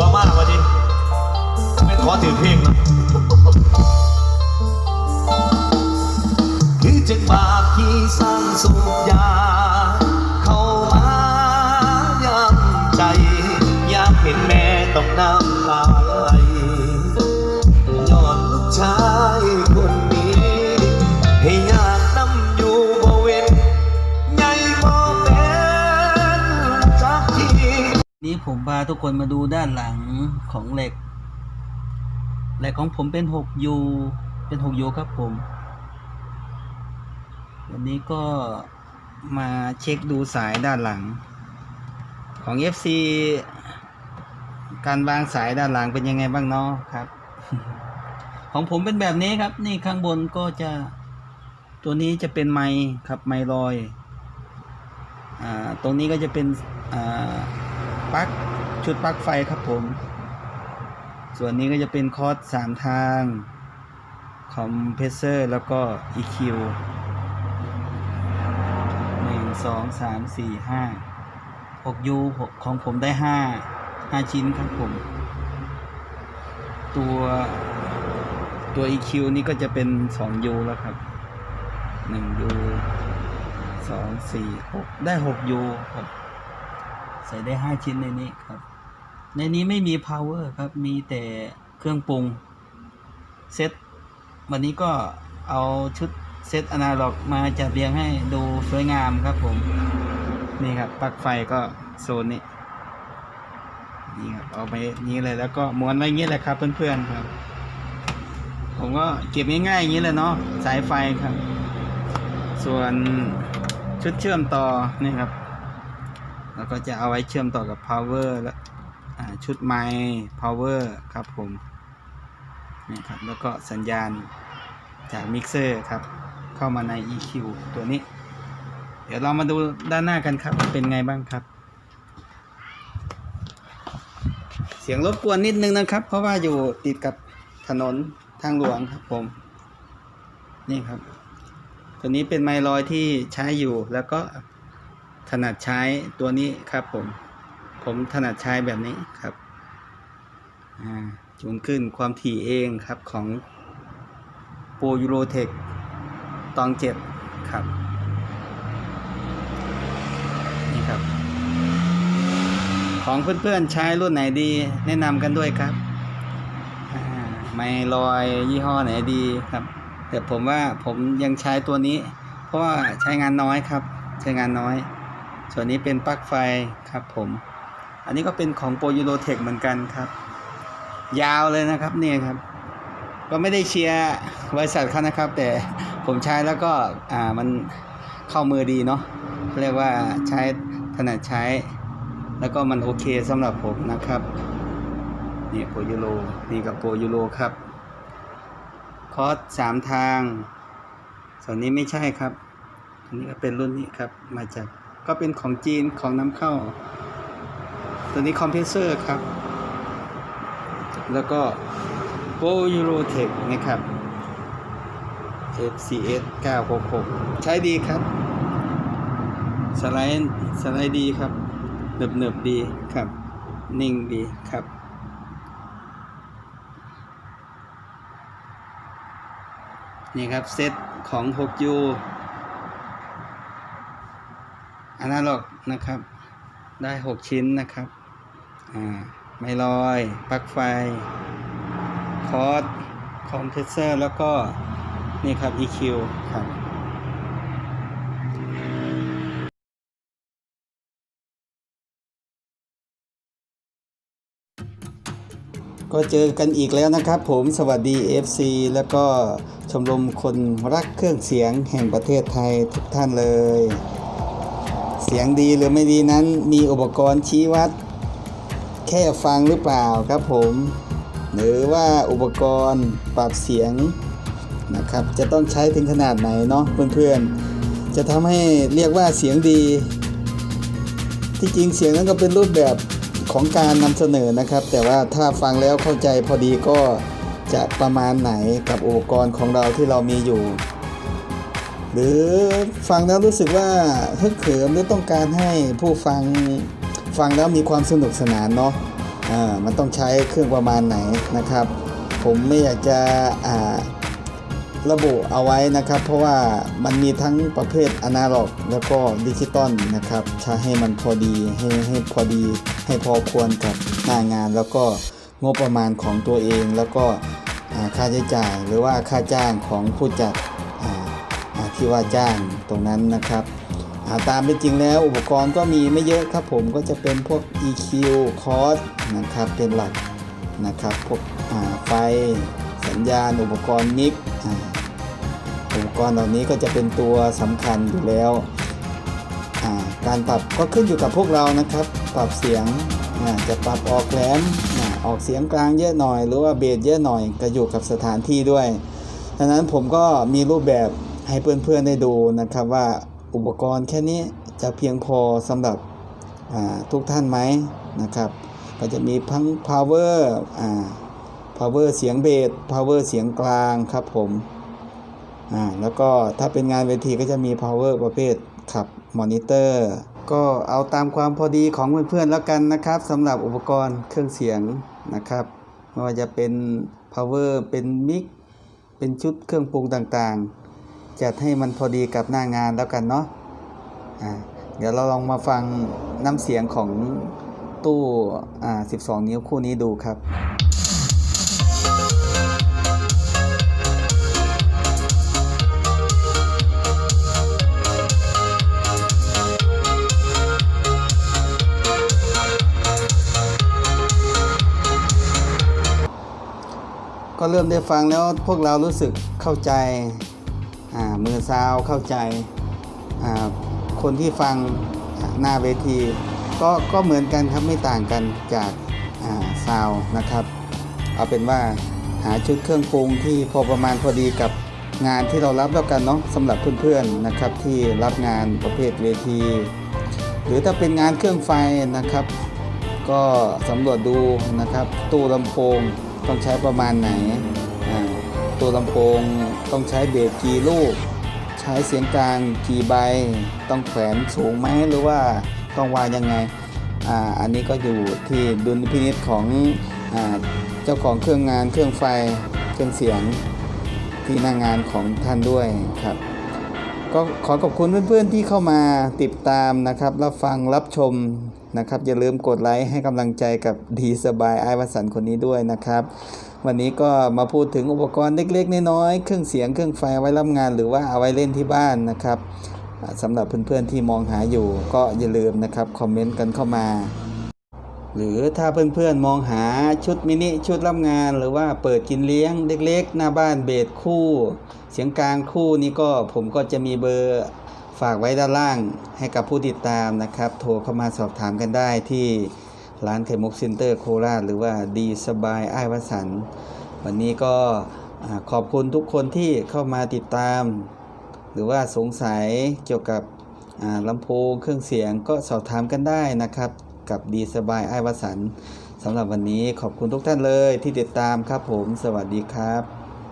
วมากวันนี้ไม่ขอถือเพลงเนาะคือจังบาปที่สร้างสุขยา เข้ามายามใจยามเห็นแม่ต้องน้ำ ผมพาทุกคนมาดูด้านหลังของเหล็ก เหล็กของผมเป็น 6U เป็น 6U ครับผม วันนี้ก็มาเช็คดูสายด้านหลัง ของ FC การวางสายด้านหลังเป็นยังไงบ้างเนาะครับ ของผมเป็นแบบนี้ครับ นี่ข้างบนก็จะตัวนี้จะเป็นไม้ครับไม้ลอย อ่า ตรงนี้ก็จะเป็น อ่า ปลั๊กชุดปลั๊กไฟครับผม ส่วนนี้ก็จะเป็นคอร์สสามทางคอมเพรสเซอร์แล้วก็ EQ หนึ่งสองสามสี่ห้าหก U หกของผมได้ห้าห้าชิ้นครับผม ตัวตัว EQ นี่ก็จะเป็นสอง U แล้วครับหนึ่ง U สองสี่หกได้หก U ครับ ใส่ได้ห้าชิ้นในนี้ครับ ในนี้ไม่มี power ครับ มีแต่เครื่องปรุงเซตวันนี้ก็เอาชุดเซตอนาล็อกมาจัดเรียงให้ดูสวยงามครับผม นี่ครับปลั๊กไฟก็โซนนี้นี่ครับเอาไปนี้เลยแล้วก็ม้วนไว้อย่างนี้แหละครับเพื่อนๆครับ ผมก็เก็บง่ายๆอย่างนี้เลยเนาะสายไฟครับ ส่วนชุดเชื่อมต่อนี่ครับ แล้วก็จะเอาไว้เชื่อมต่อกับ power และชุดไมค์ power ครับผมนี่ครับแล้วก็สัญญาณจากมิกเซอร์ครับ เข้ามาใน EQ ตัวนี้ เดี๋ยวเรามาดูด้านหน้ากันครับ เป็นไงบ้างครับ เสียงรบกวนนิดนึงนะครับ เพราะว่าอยู่ติดกับถนนทางหลวงครับผม นี่ครับ ตัวนี้เป็นไมลอยที่ใช้อยู่แล้วก็ ถนัดใช้ตัวนี้ครับผม ผมถนัดใช้แบบนี้ครับจูนขึ้นความถี่เองครับของโปรยูโรเทคตองเจ็ดครับ นี่ครับ ของเพื่อนๆใช้รุ่นไหนดี แนะนำกันด้วยครับไม่ลอยยี่ห้อไหนดีครับ แต่ผมว่าผมยังใช้ตัวนี้ เพราะว่าใช้งานน้อยครับ ใช้งานน้อย ส่วนนี้เป็นปลั๊กไฟครับผม อันนี้ก็เป็นของโปรยูโรเทคเหมือนกันครับ ยาวเลยนะครับเนี่ยครับ ก็ไม่ได้เชียร์บริษัทเขานะครับ แต่ผมใช้แล้วก็อ่ามันเข้ามือดีเนาะเรียกว่าใช้ถนัดใช้ แล้วก็มันโอเคสำหรับผมนะครับนี่โปรยูโรนี่กับโปรยูโรครับคอร์สสามทาง ส่วนนี้ไม่ใช่ครับอันนี้ก็เป็นรุ่นนี้ครับมาจาก ก็เป็นของจีนของนำเข้า ตัวนี้คอมเพรสเซอร์ครับ แล้วก็โ o ยูโรเทคนะครับ FCS 966 ใช้ดีครับ สไลด์สไลด์ดีครับเนิบเนิบๆดีครับ นิ่งดีครับนี่ครับเซตของ 6U อนาล็อกนะครับ ได้ 6 ชิ้นนะครับอ่าไม่ลอยปลั๊กไฟ คอร์สคอมเพรสเซอร์แล้วก็ นี่ครับ EQ ครับก็เจอกันอีกแล้วนะครับผมสวัสดี FC แล้วก็ชมรมคนรักเครื่องเสียงแห่งประเทศไทยทุกท่านเลย สียงดีหรือไม่ดีนั้นมีอุปกรณ์ชี้วัด แค่ฟังหรือเปล่าครับผม หรือว่าอุปกรณ์ปรับเสียงนะครับ จะต้องใช้ถึงขนาดไหนเนาะเพื่อนๆ จะทำให้เรียกว่าเสียงดี ที่จริงเสียงนั้นก็เป็นรูปแบบของการนำเสนอนะครับ แต่ว่าถ้าฟังแล้วเข้าใจพอดีก็จะประมาณไหนกับอุปกรณ์ของเราที่เรามีอยู่ หรือฟังแล้วรู้สึกว่าฮึกเหิมหรือต้องการให้ผู้ฟังฟังแล้วมีความสนุกสนานเนาะอ่ามันต้องใช้เครื่องประมาณไหนนะครับ ผมไม่อยากจะอ่าระบุเอาไว้นะครับ เพราะว่ามันมีทั้งประเภทอนาล็อก แล้วก็ดิจิตอลนะครับใช้ให้มันพอดีให้ให้พอดีให้พอควรกับหน้างาน แล้วก็งบประมาณของตัวเอง แล้วก็ค่าใช้จ่ายหรือว่าค่าจ้างของผู้จัด ที่ว่าจ้างตรงนั้นนะครับาตามเป็นจริงแล้วอุปกรณ์ก็มีไม่เยอะครับผมก็จะเป็นพวก EQ cos นะครับเป็นหลักนะครับพวกไฟสัญญาณอุปกรณ์มิกอุปกรณ์เหล่านี้ก็จะเป็นตัวสำคัญอยู่แล้วาการปรับก็ขึ้นอยู่กับพวกเรานะครับ ปรับเสียงจะปรับออกแหลมออกเสียงกลางเยอะหน่อย หรือว่าเบสเยอะหน่อยก็อยู่กับสถานที่ด้วยดังนั้นผมก็มีรูปแบบ ให้เพื่อนๆได้ดูนะครับว่าอุปกรณ์แค่นี้จะเพียงพอสำหรับทุกท่านไหมนะครับ ก็จะมีทั้ง power power เสียงเบส power เสียงกลางครับผมแล้วก็ถ้าเป็นงานเวทีก็จะมี power ประเภทขับมอนิเตอร์ก็เอาตามความพอดีของเพื่อนๆแล้วกันนะครับสำหรับอุปกรณ์เครื่องเสียงนะครับไม่ว่าจะเป็น power เป็นมิกเป็นชุดเครื่องปรุงต่างๆ จัดให้มันพอดีกับหน้างานแล้วกันเนาะอ่าเดี๋ยวเราลองมาฟังน้ำเสียงของตู้อ่า12 นิ้วคู่นี้ดูครับก็เริ่มได้ฟังแล้วพวกเรารู้สึกเข้าใจ มือซาวเข้าใจาคนที่ฟังหน้าเวทีก็ก็เหมือนกันครับไม่ต่างกันจากาซาวนะครับ เอาเป็นว่าหาชุดเครื่องปรุงที่พอประมาณพอดีกับงานที่เรารับแล้วกันเนาะสำหรับเพื่อนๆนะครับที่รับงานประเภทเวที หรือถ้าเป็นงานเครื่องไฟนะครับ ก็สำรวจดูนะครับ ตู้ลำโพงต้องใช้ประมาณไหน ตัวลำโพงต้องใช้เบสกี่ลูก ใช้เสียงกลางกี่ใบ ต้องแขวนสูงไหมหรือว่าต้องวางยังไงอ่าอันนี้ก็อยู่ที่ดุลพินิจของอาเจ้าของเครื่องงานเครื่องไฟเครื่องเสียงที่หน้างงานของท่านด้วยครับ ก็ขอขอบคุณเพื่อนๆที่เข้ามาติดตามนะครับรับฟังรับชมนะครับ อย่าลืมกดไลค์ให้กำลังใจกับดีสบายไอวัสันคนนี้ด้วยนะครับ วันนี้ก็มาพูดถึงอุปกรณ์เล็กๆน้อยๆเครื่องเสียงเครื่องไฟไว้รับงาน หรือว่าเอาไว้เล่นที่บ้านนะครับสำหรับเพื่อนๆที่มองหาอยู่ ก็อย่าลืมนะครับคอมเมนต์กันเข้ามา หรือถ้าเพื่อนๆมองหาชุดมินิชุดรับงาน หรือว่าเปิดกินเลี้ยงเล็กๆ หน้าบ้านเบสคู่ เสียงกลางคู่นี้ก็ผมก็จะมีเบอร์ฝากไว้ด้านล่างให้กับผู้ติดตามนะครับ โทรเข้ามาสอบถามกันได้ที่ร้านไข่มุกซ็นเตอร์โคราชหรือว่าดีสบายไอ้วสัน วันนี้ก็ขอบคุณทุกคนที่เข้ามาติดตาม หรือว่าสงสัยเกี่ยวกับลำโพงเครื่องเสียงก็สอบถามกันได้นะครับ กับดีสบายไอ้วสันสำหรับวันนี้ขอบคุณทุกท่านเลยที่ติดตามครับผม สวัสดีครับ